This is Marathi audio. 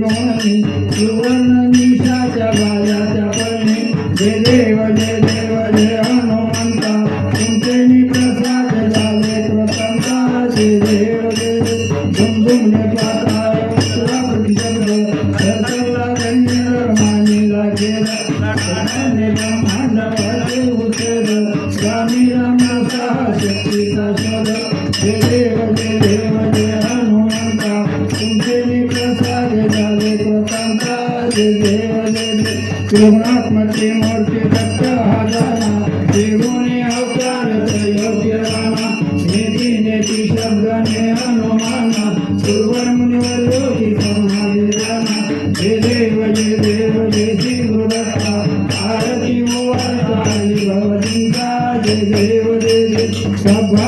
वाचे सुवर्ण निशाच्या बाजाच्या पळणी जय देव जय देव जय हनुमंता तुमचे निप्रसाद झाले प्रसंता जय देव जय देव पाताळ शब्द मानिला गेला ब्रह्मांड उचल स्वामी शक्तीचा शोध जय देव जय देव जय त्रिगुणात्मके मूर्ती दत्त हाजाना देवोने अवतार योग्य रामा नेती नेती शब्दाने हनुमाना दुर्वर मुनिवर योगी समाधी रामा जय देव जय देव जय श्री गुरुदत्ता आरती ओवाळी भवलिंगा जय देव जय जय